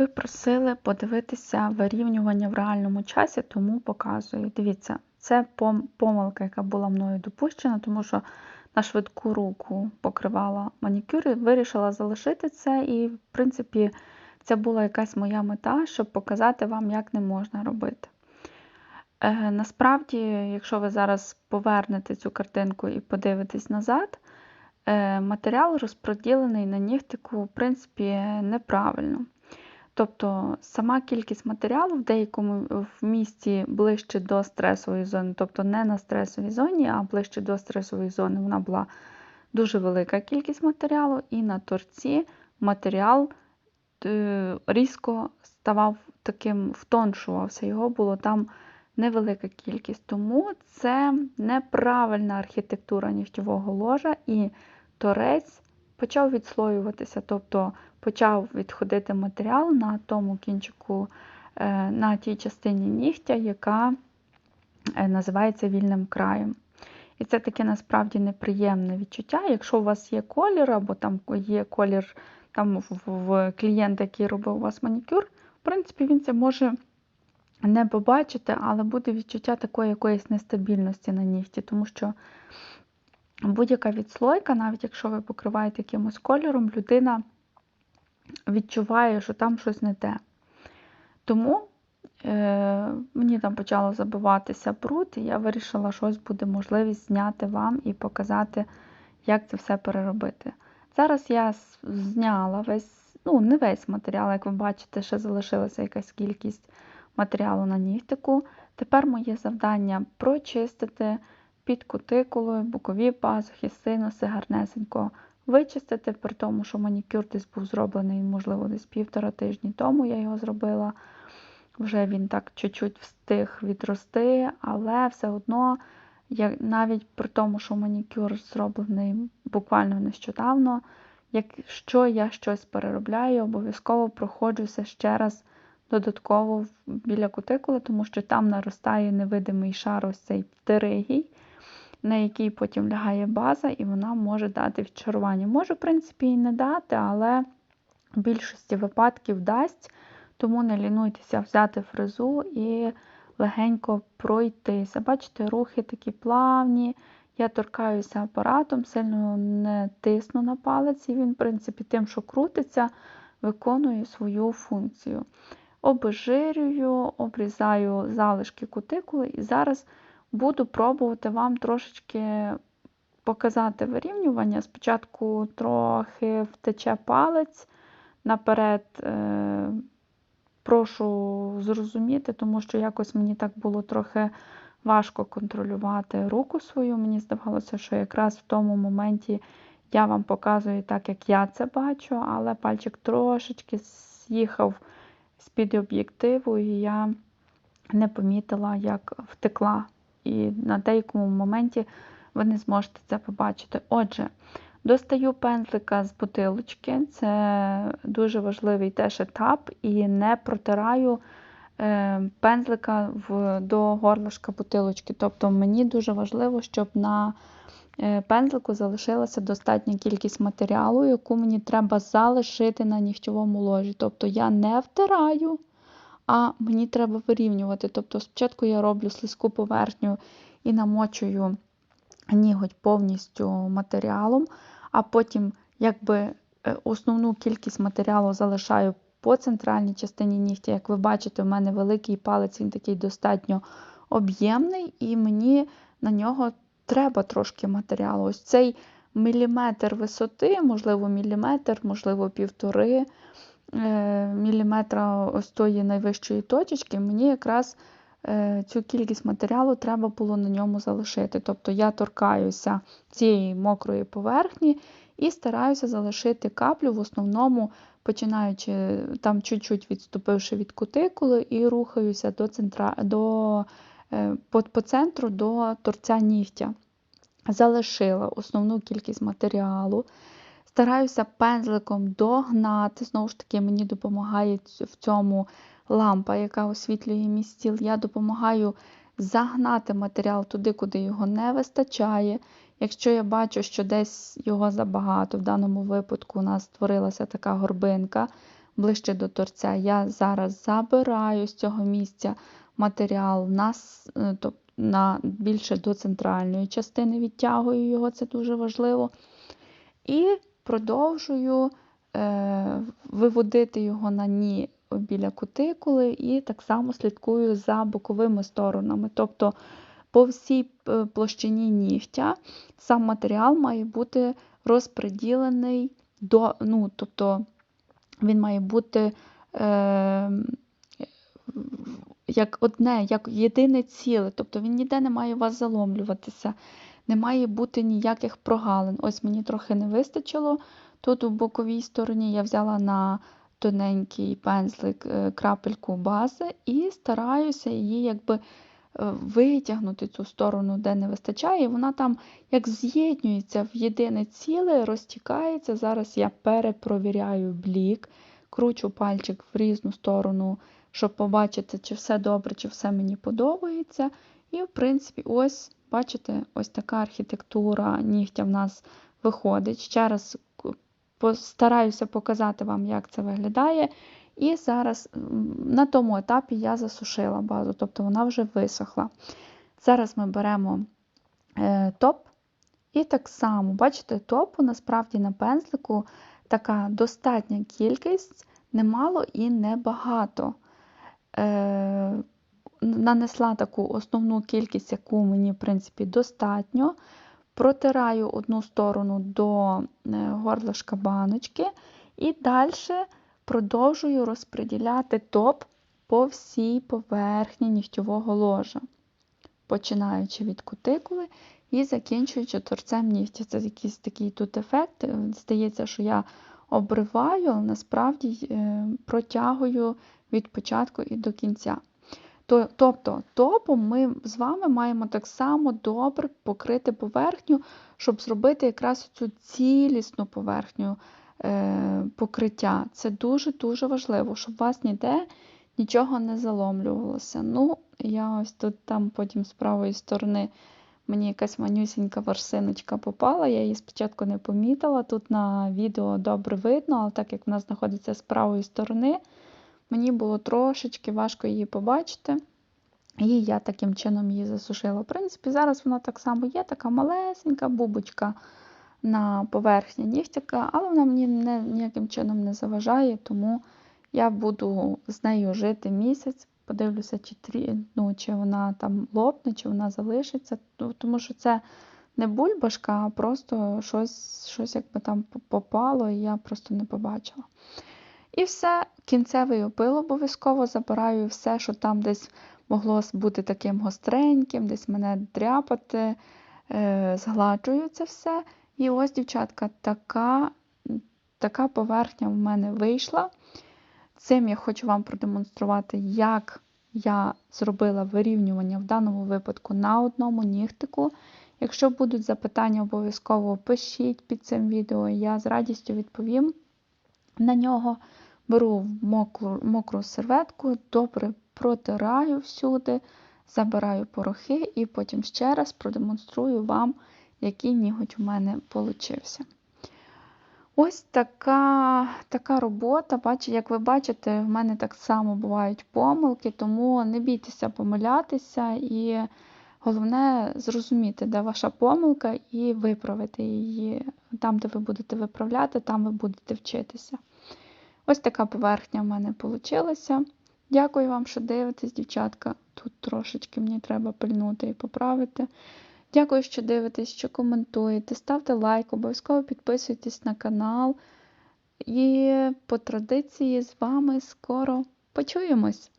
Ви просили подивитися вирівнювання в реальному часі, тому показую. Дивіться, це помилка, яка була мною допущена, тому що на швидку руку покривала манікюр і вирішила залишити це. І, в принципі, це була якась моя мета, щоб показати вам, як не можна робити. Е, насправді, якщо ви зараз повернете цю картинку і подивитесь назад, е, матеріал розподілений на нігтику, в принципі, неправильно. Тобто сама кількість матеріалу в деякому в місці ближче до стресової зони, тобто не на стресовій зоні, а ближче до стресової зони, вона була дуже велика кількість матеріалу, і на торці матеріал е, різко ставав таким, втоншувався, його було там невелика кількість. Тому це неправильна архітектура нігтєвого ложа, і торець почав відслоюватися, тобто почав відходити матеріал на тому кінчику, е, на тій частині нігтя, яка е, називається вільним краєм. І це таке насправді неприємне відчуття. Якщо у вас є колір, або там є колір там в клієнта, який робив у вас манікюр, в принципі, він це може не побачити, але буде відчуття такої якоїсь нестабільності на нігті, тому що будь-яка відслойка, навіть якщо ви покриваєте якимось кольором, людина відчуває, що там щось не те. Тому е, мені там почало забиватися бруд, і я вирішила, що ось буде можливість зняти вам і показати, як це все переробити. Зараз я зняла весь, ну, не весь матеріал, як ви бачите, ще залишилася якась кількість матеріалу на нігтику. Тепер моє завдання прочистити під кутикулою, бокові пазухи, синуси гарнесенько вичистити, при тому, що манікюр десь був зроблений, можливо, десь півтора тижні тому я його зробила. Вже він так чуть-чуть встиг відрости, але все одно, як, навіть при тому, що манікюр зроблений буквально нещодавно, якщо я щось переробляю, обов'язково проходжуся ще раз додатково біля кутикули, тому що там наростає невидимий шар ось цей втеригій, на який потім лягає база, і вона може дати відчарування. Може, в принципі, і не дати, але в більшості випадків дасть, тому не лінуйтеся взяти фрезу і легенько пройтися. Бачите, рухи такі плавні. Я торкаюся апаратом, сильно не тисну на палець, і він, в принципі, тим, що крутиться, виконує свою функцію. Обезжирюю, обрізаю залишки кутикули і зараз буду пробувати вам трошечки показати вирівнювання. Спочатку трохи втече палець наперед. Е, прошу зрозуміти, тому що якось мені так було трохи важко контролювати руку свою. Мені здавалося, що якраз в тому моменті я вам показую так, як я це бачу, але пальчик трошечки з'їхав з-під об'єктиву, і я не помітила, як втекла. І на деякому моменті ви не зможете це побачити. Отже, достаю пензлика з бутилочки, це дуже важливий теж етап, і не протираю е, пензлика в, до горлышка бутилочки. Тобто мені дуже важливо, щоб на е, пензлику залишилася достатня кількість матеріалу, яку мені треба залишити на нігтєвому ложі. Тобто я не втираю, а мені треба вирівнювати. Тобто спочатку я роблю слизьку поверхню і намочую ніготь повністю матеріалом, а потім якби е, основну кількість матеріалу залишаю по центральній частині нігтя. Як ви бачите, в мене великий палець, він такий достатньо об'ємний, і мені на нього треба трошки матеріалу. Ось цей міліметр висоти, можливо, міліметр, можливо, півтори міліметра ось тої найвищої точечки, мені якраз е, цю кількість матеріалу треба було на ньому залишити. Тобто я торкаюся цієї мокрої поверхні і стараюся залишити каплю в основному, починаючи там чуть-чуть відступивши від кутикули, і рухаюся до центра, до, е, по, по центру до торця нігтя залишила основну кількість матеріалу. Стараюся пензликом догнати. Знову ж таки, мені допомагає в цьому лампа, яка освітлює мій стіл. Я допомагаю загнати матеріал туди, куди його не вистачає. Якщо я бачу, що десь його забагато, в даному випадку у нас створилася така горбинка, ближче до торця, я зараз забираю з цього місця матеріал на, е, на більше до центральної частини, відтягую його, це дуже важливо. І продовжую е, виводити його на ні біля кутикули, і так само слідкую за боковими сторонами. Тобто по всій е, площині нігтя сам матеріал має бути розподілений до, ну, тобто він має бути е, як одне, як єдине ціле, тобто він ніде не має у вас заломлюватися, не має бути ніяких прогалин. Ось мені трохи не вистачило. Тут у боковій стороні я взяла на тоненький пензлик е, крапельку бази і стараюся її якби е, витягнути цю сторону, де не вистачає, і вона там як з'єднюється в єдине ціле, розтікається. Зараз я перепровіряю блік, кручу пальчик в різну сторону, щоб побачити, чи все добре, чи все мені подобається. І, в принципі, ось, бачите, ось така архітектура нігтя в нас виходить. Ще раз постараюся показати вам, як це виглядає. І зараз на тому етапі я засушила базу, тобто вона вже висохла. Зараз ми беремо е, топ. І так само, бачите, топу насправді на пензлику така достатня кількість, немало і небагато. Нанесла таку основну кількість, яку мені, в принципі, достатньо. Протираю одну сторону до е, горлышка баночки і далі продовжую розподіляти топ по всій поверхні нігтєвого ложа, починаючи від кутикули і закінчуючи торцем нігтя. Це якийсь такий тут ефект. Здається, що я обриваю, але насправді е, протягую від початку і до кінця. То- Тобто топом ми з вами маємо так само добре покрити поверхню, щоб зробити якраз цю цілісну поверхню е, покриття. Це дуже-дуже важливо, щоб у вас ніде нічого не заломлювалося. Ну, я ось тут там потім з правої сторони мені якась манюсінька ворсиночка попала. Я її спочатку не помітила. Тут на відео добре видно, але так як вона знаходиться з правої сторони, мені було трошечки важко її побачити. І я таким чином її засушила. В принципі, зараз вона так само є, така малесенька бубочка на поверхні нігтяка, але вона мені не, ніяким чином не заважає, тому я буду з нею жити місяць. Подивлюся, чи, трі, ну, чи вона там лопне, чи вона залишиться. Ну, Тому що це не бульбашка, а просто щось, щось якби там попало, і я просто не побачила. І все, кінцевий опил обов'язково забираю все, що там десь могло бути таким гостреньким, десь мене дряпати, е, згладжую це все. І ось, дівчатка, така, така поверхня в мене вийшла. Цим я хочу вам продемонструвати, як я зробила вирівнювання в даному випадку на одному нігтику. Якщо будуть запитання, обов'язково пишіть під цим відео, я з радістю відповім на нього. Беру мокру, мокру серветку, добре протираю всюди, забираю порохи і потім ще раз продемонструю вам, який ніготь у мене получився. Ось така така робота. Як ви бачите, в мене так само бувають помилки, тому не бійтеся помилятися і головне зрозуміти, де ваша помилка, і виправити її. Там, де ви будете виправляти, там ви будете вчитися. Ось така поверхня в мене вийшла. Дякую вам, що дивитесь, дівчатка. Тут трошечки мені треба пильнути і поправити. Дякую, що дивитесь, що коментуєте. Ставте лайк, обов'язково підписуйтесь на канал. І по традиції з вами скоро почуємось!